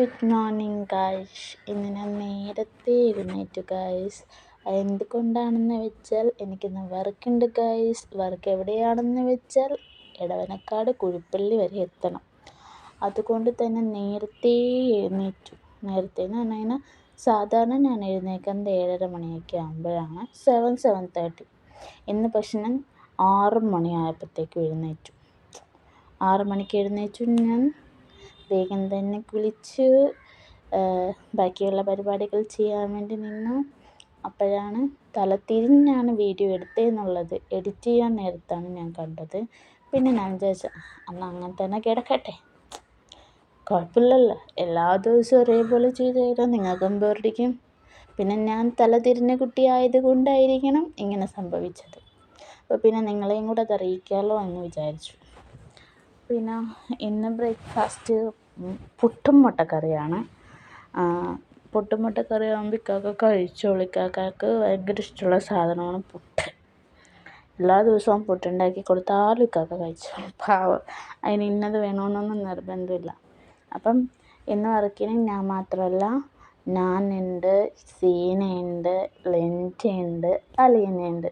Good morning guys ഇന്ന് ഞാൻ നേരത്തെ എഴുന്നേറ്റു ഗായ്സ് എന്തുകൊണ്ടാണെന്ന് വെച്ചാൽ എനിക്കിന്ന് വർക്കുണ്ട് ഗായ്സ് വർക്ക് എവിടെയാണെന്ന് വെച്ചാൽ എടവനക്കാട് കുഴിപ്പള്ളി വരെ എത്തണം. അതുകൊണ്ട് തന്നെ നേരത്തെ എഴുന്നേറ്റു. നേരത്തെ എന്ന് പറഞ്ഞു കഴിഞ്ഞാൽ സാധാരണ ഞാൻ എഴുന്നേൽക്കുന്നത് ഏഴര മണിയൊക്കെ ആകുമ്പോഴാണ് സെവൻ സെവൻ തേർട്ടി ഇന്ന് പക്ഷെ ഞാൻ ആറ് മണിയായപ്പോഴത്തേക്കും എഴുന്നേറ്റു. ആറ് മണിക്ക് എഴുന്നേറ്റു ഞാൻ വേഗം തന്നെ കുളിച്ച് ബാക്കിയുള്ള പരിപാടികൾ ചെയ്യാൻ വേണ്ടി നിന്നു. അപ്പോഴാണ് തല തിരിഞ്ഞാണ് വീഡിയോ എടുത്തത് എന്നുള്ളത് എഡിറ്റ് ചെയ്യാൻ നേരത്താണ് ഞാൻ കണ്ടത്. പിന്നെ ഞാൻ വിചാരിച്ചു അന്ന് അങ്ങനെ തന്നെ കിടക്കട്ടെ. കുഴപ്പമില്ലല്ലോ. എല്ലാ ദിവസവും ഒരേപോലെ ചെയ്ത് കഴിഞ്ഞാൽ നിങ്ങൾക്കും ബോറടിക്കും പിന്നെ ഞാൻ തല തിരിഞ്ഞ കുട്ടിയായത് കൊണ്ടായിരിക്കണം ഇങ്ങനെ സംഭവിച്ചത്. അപ്പോൾ പിന്നെ നിങ്ങളെയും കൂടെ അത് അറിയിക്കാമല്ലോ എന്ന് വിചാരിച്ചു. പിന്നെ ഇന്ന് ബ്രേക്ക്ഫാസ്റ്റ് പുട്ടും മുട്ടക്കറിയാണ്. പുട്ടും മുട്ടക്കറി ആകുമ്പോൾ ഇക്കാക്ക കഴിച്ചോളും. ഇക്കാക്കക്ക് ഭയങ്കര ഇഷ്ടമുള്ള സാധനമാണ് പുട്ട്. എല്ലാ ദിവസവും പുട്ടുണ്ടാക്കി കൊടുത്താലും ഇക്കാക്ക കഴിച്ചോളും. പാവം. അതിന് ഇന്നത് വേണമെന്നൊന്നും നിർബന്ധമില്ല. അപ്പം ഇന്ന് വർക്കിന് ഞാൻ മാത്രമല്ല ഞാനുണ്ട് സീനയുണ്ട് ലെന്റയുണ്ട് അലീനയുണ്ട്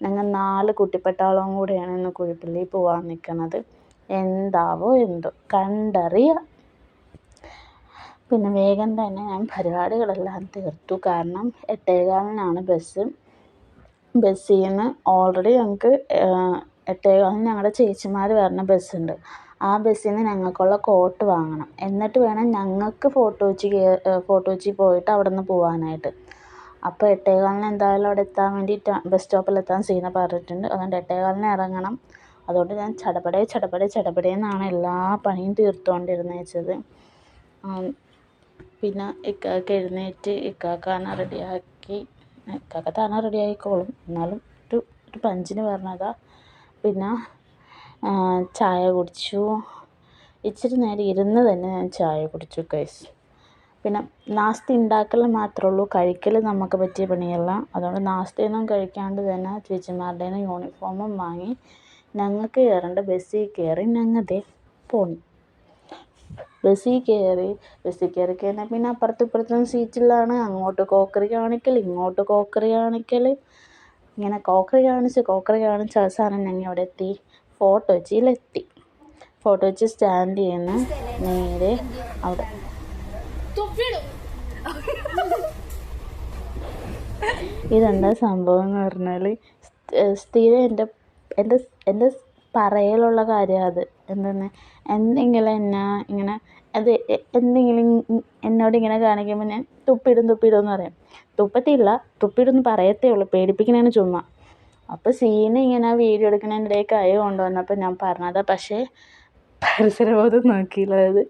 ഞങ്ങൾ നാല് കുട്ടിപ്പട്ടാളവും കൂടെയാണ് ഇന്ന് കുഴിപ്പള്ളിയിൽ പോകാൻ നിൽക്കുന്നത്. എന്താവോ എന്തോ കണ്ടറിയാം. പിന്നെ വേഗം തന്നെ ഞാൻ പരിപാടികളെല്ലാം തീർത്തു. കാരണം എട്ടേകാലിനാണ് ബസ്. ബസ്സിൽ നിന്ന് ഓൾറെഡി ഞങ്ങൾക്ക് എട്ടേകാലിന് ഞങ്ങളുടെ ചേച്ചിമാർ വരുന്ന ബസ്സുണ്ട്. ആ ബസ്സിൽ നിന്ന് ഞങ്ങൾക്കുള്ള കോട്ട് വാങ്ങണം. എന്നിട്ട് വേണം ഞങ്ങൾക്ക് ഫോട്ടോ കൊച്ചി ഫോട്ടോ കൊച്ചി പോയിട്ട് അവിടെ നിന്ന് പോകാനായിട്ട് അപ്പോൾ എട്ടേകാലിന് എന്തായാലും അവിടെ എത്താൻ വേണ്ടിയിട്ട് ബസ് സ്റ്റോപ്പിൽ എത്താൻ സീന പറഞ്ഞിട്ടുണ്ട്. അതുകൊണ്ട് എട്ടേകാലിന് ഇറങ്ങണം. അതുകൊണ്ട് ഞാൻ ചടപടേ ചടപടേ ചടപടേന്നാണ് എല്ലാ പണിയും തീർത്തുകൊണ്ടിരുന്നേച്ചത് പിന്നെ ഇക്കാക്ക എഴുന്നേറ്റ് ഇക്കാക്കാനെ റെഡിയാക്കി ഇക്കാക്ക താനെ റെഡിയായിക്കോളും. എന്നാലും ഒരു ഒരു പഞ്ചിന് പറഞ്ഞതാണ് പിന്നെ ചായ കുടിച്ചു. ഇച്ചിരി നേരം ഇരുന്ന് തന്നെ ഞാൻ ചായ കുടിച്ചു ഗൈസ് പിന്നെ നാസ്തി ഉണ്ടാക്കൽ മാത്രമേ ഉള്ളൂ. കഴിക്കൽ നമുക്ക് പറ്റിയ പണിയല്ല. അതുകൊണ്ട് നാസ്തിയൊന്നും കഴിക്കാണ്ട് തന്നെ ചേച്ചിമാരുടെ യൂണിഫോമും വാങ്ങി ഞങ്ങൾക്ക് കയറേണ്ട ബസ്സിൽ കയറി ഞങ്ങൾ പോന്നു. ബസ്സിൽ കയറി ബസ്സിൽ കയറി കഴിഞ്ഞാൽ പിന്നെ അപ്പുറത്തും ഇപ്പുറത്തും സീറ്റിലാണ്. അങ്ങോട്ട് കോക്കറി കാണിക്കൽ ഇങ്ങോട്ട് കോക്കറി കാണിക്കൽ ഇങ്ങനെ കോക്കറി കാണിച്ച് കോക്കറി കാണിച്ച് അവസാനം ഞങ്ങൾ അവിടെ എത്തി. ഫോട്ടോ കൊച്ചിയിലെത്തി ഫോട്ടോ വെച്ച് സ്റ്റാൻഡ് ചെയ്യുന്ന. നേരെ അവിടെ. ഇതെന്താ സംഭവം എന്ന് പറഞ്ഞാൽ സ്ഥിരം എന്റെ എന്റെ എന്റെ പറയലുള്ള കാര്യമാണ് അത്. എന്തെന്ന്? എന്തെങ്കിലും എന്നെ ഇങ്ങനെ അത് എന്തെങ്കിലും എന്നോട് ഇങ്ങനെ കാണിക്കുമ്പോൾ ഞാൻ തുപ്പിയിടും തുപ്പിയിടും എന്ന് പറയും. തുപ്പത്തില്ല തുപ്പിയിടും എന്ന് പറയത്തേ ഉള്ളൂ. പേടിപ്പിക്കണേന് ചുമ്മാ. അപ്പോൾ സീന ഇങ്ങനെ വീഡിയോ എടുക്കുന്നതിന്റെ ഇടയിൽ കൈ കൊണ്ടുവന്നപ്പോൾ ഞാൻ പറഞ്ഞതാണ് പക്ഷേ പരിസരബോധം നോക്കിയില്ല. അതായത്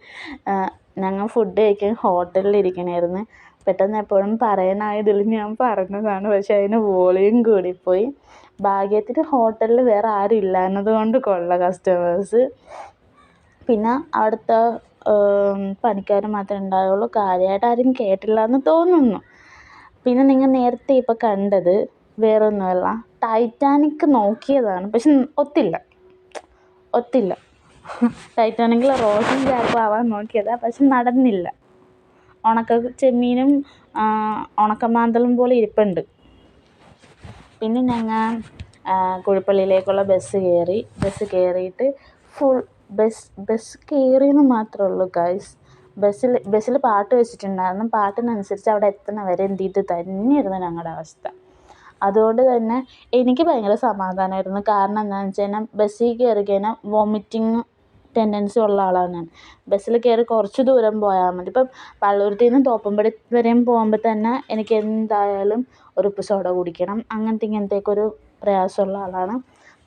ഞങ്ങൾ ഫുഡ് കഴിക്കാൻ ഹോട്ടലിൽ ഇരിക്കണമായിരുന്നു പെട്ടെന്ന് എപ്പോഴും പറയാനായതിൽ ഞാൻ പറഞ്ഞതാണ്. പക്ഷേ അതിന് വോളിയം കൂടിപ്പോയി. ഭാഗ്യത്തിന് ഹോട്ടലിൽ വേറെ ആരും ഇല്ല എന്നതുകൊണ്ട് കൊള്ള കസ്റ്റമേഴ്സ്. പിന്നെ അവിടുത്തെ പണിക്കാർ മാത്രമേ ഉണ്ടായുള്ളൂ കാര്യമായിട്ട് ആരും കേട്ടില്ല എന്ന് തോന്നുന്നു. പിന്നെ നിങ്ങൾ നേരത്തെ ഇപ്പോൾ കണ്ടത് വേറെ ഒന്നുമല്ല ടൈറ്റാനിക് നോക്കിയതാണ്. പക്ഷെ ഒത്തില്ല. ഒത്തില്ല. ടൈറ്റാനിക്കിൽ റോസിന്റെ ചാർപ്പും ആവാൻ നോക്കിയതാണ് പക്ഷെ നടന്നില്ല. ഉണക്ക ചെമ്മീനും ഉണക്കമാന്തളും പോലെ ഇരിപ്പുണ്ട്. പിന്നെ ഞങ്ങൾ കുഴിപ്പള്ളിയിലേക്കുള്ള ബസ് കയറി ബസ് കയറിയിട്ട് ഫുൾ ബസ് ബസ് കയറിയെന്ന് മാത്രമേ ഉള്ളൂ ഗൈസ് ബസ്സിൽ ബസ്സിൽ പാട്ട് വെച്ചിട്ടുണ്ടായിരുന്നു. പാട്ടിനനുസരിച്ച് അവിടെ എത്തുന്നവരെ എന്ത് ചെയ്ത്? തന്നെയായിരുന്നു ഞങ്ങളുടെ അവസ്ഥ. അതുകൊണ്ട് തന്നെ എനിക്ക് ഭയങ്കര സമാധാനമായിരുന്നു കാരണം എന്താണെന്ന് വെച്ച് കഴിഞ്ഞാൽ ബസ്സിൽ കയറി കഴിഞ്ഞാൽ വോമിറ്റിങ് ടെൻഡൻസി ഉള്ള ആളാണ് ഞാൻ. ബസ്സിൽ കയറി കുറച്ച് ദൂരം പോയാൽ മതി. ഇപ്പം പള്ളൂരത്തിൽ നിന്ന് തോപ്പുംപടി വരെയും പോകുമ്പോൾ തന്നെ എനിക്ക് എന്തായാലും ഒരു ഉപ്പ് സോഡ കുടിക്കണം. അങ്ങനത്തെ ഇങ്ങനത്തെയൊക്കെ ഒരു പ്രയാസമുള്ള ആളാണ്.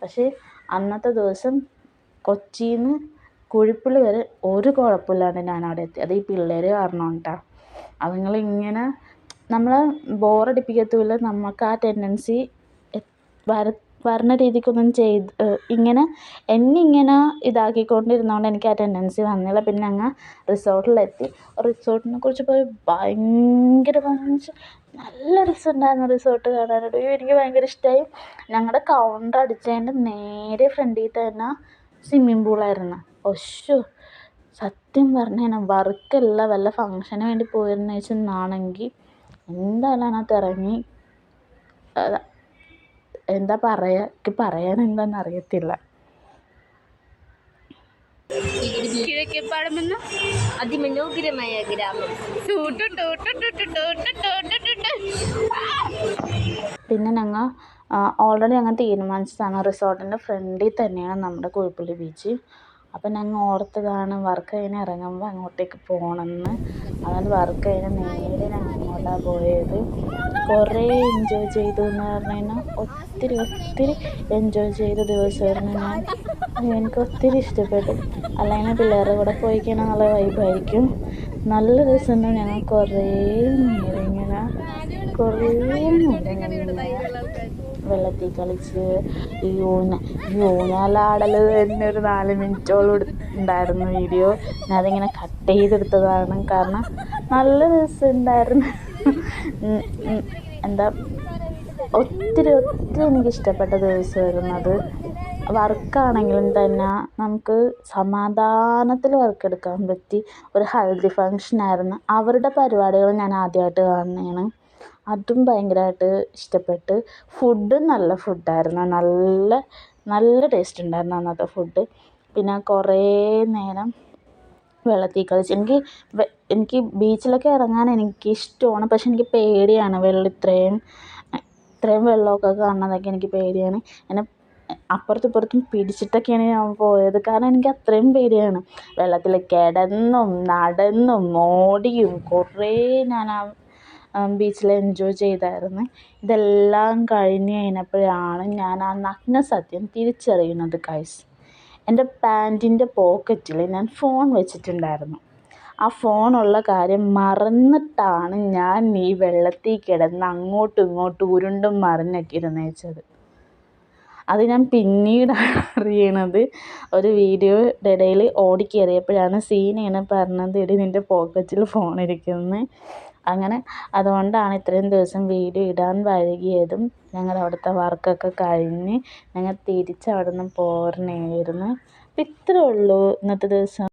പക്ഷേ അന്നത്തെ ദിവസം കൊച്ചിയിൽ നിന്ന് കുഴിപ്പുള്ളി വരെ ഒരു കുഴപ്പമില്ലാണ്ട് ഞാൻ അവിടെ എത്തി. അത് ഈ പിള്ളേർ കാരണം കേട്ടോ. അതുങ്ങളിങ്ങനെ നമ്മളെ ബോറടിപ്പിക്കത്തുമില്ല നമുക്ക് ആ ടെൻഡൻസി വര വരണ രീതിക്കൊന്നും ചെയ്ത് ഇങ്ങനെ എന്നെ ഇങ്ങനെ ഇതാക്കിക്കൊണ്ടിരുന്നതുകൊണ്ട് എനിക്ക് ആ ടെൻഡൻസി വന്നില്ല. പിന്നെ അങ്ങ് റിസോർട്ടിലെത്തി. റിസോർട്ടിനെ കുറിച്ച് പോയി ഭയങ്കര നല്ല രസമുണ്ടായിരുന്നു റിസോർട്ട് കാണാനായിട്ട്. അയ്യോ എനിക്ക് ഭയങ്കര ഇഷ്ടമായി ഞങ്ങളുടെ കൗണ്ടർ അടിച്ചതിന്റെ നേരെ ഫ്രണ്ടിൽ തന്നെ സ്വിമ്മിംഗ് പൂളായിരുന്നു ഒശ്ശോ സത്യം പറഞ്ഞു കഴിഞ്ഞാൽ വർക്കല്ല. വല്ല ഫങ്ഷന് വേണ്ടി പോയിരുന്നു വെച്ചെന്നാണെങ്കിൽ എന്തായാലും അതിനകത്ത് ഇറങ്ങി. എന്താ പറയുക എനിക്ക് പറയാൻ എന്താണെന്ന് അറിയത്തില്ല. കിഴക്കേപ്പാടമെന്ന? അതിമനോഹരമായ ഗ്രാമം. പിന്നെ ഞങ്ങൾ ഓൾറെഡി ഞങ്ങൾ തീരുമാനിച്ചതാണ് റിസോർട്ടിന്റെ ഫ്രണ്ടിൽ തന്നെയാണ് നമ്മുടെ കുഴിപ്പള്ളി ബീച്ച് അപ്പം ഞങ്ങൾ ഓർത്തതാണ് വർക്ക് കഴിഞ്ഞ് ഇറങ്ങുമ്പോൾ അങ്ങോട്ടേക്ക് പോകണമെന്ന് അതുകൊണ്ട് വർക്ക് കഴിഞ്ഞ് നേരെ ഞങ്ങൾ അങ്ങോട്ടാണ് പോയത്. കുറേ എൻജോയ് ചെയ്തു എന്ന് പറഞ്ഞു കഴിഞ്ഞാൽ ഒത്തിരി ഒത്തിരി എൻജോയ് ചെയ്ത ദിവസമായിരുന്നു ഞാൻ. എനിക്ക് ഒത്തിരി ഇഷ്ടപ്പെട്ടു. അല്ലെങ്കിൽ പിള്ളേരുടെ കൂടെ പോയി കഴിഞ്ഞാൽ നല്ല വൈബായിരിക്കും നല്ല രസമുണ്ട് ഞങ്ങൾ കുറേ നേരം ഇങ്ങനെ കുറേ നേരം വെള്ളത്തിൽ കളിച്ച് ഈ ഊന ഈ തന്നെ ഒരു നാല് മിനിറ്റോളം ഉണ്ടായിരുന്നു വീഡിയോ ഞാൻ അതിങ്ങനെ കട്ട് ചെയ്തെടുത്തതാണ് കാരണം നല്ല രസമുണ്ടായിരുന്നു. എന്താ ഒത്തിരി ഒത്തിരി എനിക്ക് ഇഷ്ടപ്പെട്ട ദിവസമായിരുന്നു അത്. വർക്കാണെങ്കിലും തന്നെ നമുക്ക് സമാധാനത്തിൽ വർക്ക് എടുക്കാൻ പറ്റി. ഒരു ഹൽദി ഫങ്ഷനായിരുന്നു അവരുടെ പരിപാടികൾ ഞാൻ ആദ്യമായിട്ട് കാണുന്നതാണ്. അതും ഭയങ്കരമായിട്ട് ഇഷ്ടപ്പെട്ട് ഫുഡും നല്ല ഫുഡായിരുന്നു നല്ല നല്ല ടേസ്റ്റ് ഉണ്ടായിരുന്നു അന്നത്തെ ഫുഡ് പിന്നെ കുറേ നേരം വെള്ളത്തിൽ കളിച്ച്. എനിക്ക് എനിക്ക് ബീച്ചിലൊക്കെ ഇറങ്ങാൻ എനിക്ക് ഇഷ്ടമാണ് പക്ഷെ എനിക്ക് പേടിയാണ് വെള്ളം ഇത്രയും ഇത്രയും വെള്ളമൊക്കെ കാണുന്നതൊക്കെ എനിക്ക് പേടിയാണ്. എന്നെ അപ്പുറത്തും ഇപ്പുറത്തും പിടിച്ചിട്ടൊക്കെയാണ് ഞാൻ പോയത്. കാരണം എനിക്ക് അത്രയും പേടിയാണ്. വെള്ളത്തിൽ കിടന്നും നടന്നും ഓടിയും കുറേ ഞാൻ ആ ബീച്ചിൽ എൻജോയ് ചെയ്തായിരുന്നു. ഇതെല്ലാം കഴിഞ്ഞ് കഴിഞ്ഞപ്പോഴാണ് ഞാൻ ആ നഗ്ന സത്യം തിരിച്ചറിയുന്നത് ഗൈസ് എന്റെ പാന്റിന്റെ പോക്കറ്റിൽ ഞാൻ ഫോൺ വെച്ചിട്ടുണ്ടായിരുന്നു. ആ ഫോണുള്ള കാര്യം മറന്നിട്ടാണ് ഞാൻ ഈ വെള്ളത്തിൽ കിടന്ന് അങ്ങോട്ടും ഇങ്ങോട്ടും ഉരുണ്ടും മറിഞ്ഞൊക്കെ ഇരുന്നേച്ചത്. അത് ഞാൻ പിന്നീടാണ് അറിയണത് ഒരു വീഡിയോയുടെ ഇടയിൽ ഓടിക്കയറിയപ്പോഴാണ് സീനയാണ് പറഞ്ഞത് എടി നിന്റെ പോക്കറ്റിൽ ഫോൺ ഇരിക്കുന്നത് അങ്ങനെ അതുകൊണ്ടാണ് ഇത്രയും ദിവസം വീഡിയോ ഇടാൻ വൈകിയതും ഞങ്ങൾ അവിടുത്തെ വർക്കൊക്കെ കഴിഞ്ഞ് ഞങ്ങൾ തിരിച്ച് അവിടെ നിന്ന് പോരണമായിരുന്നു അപ്പം ഇത്രയേ ഉള്ളൂ ഇന്നത്തെ ദിവസം.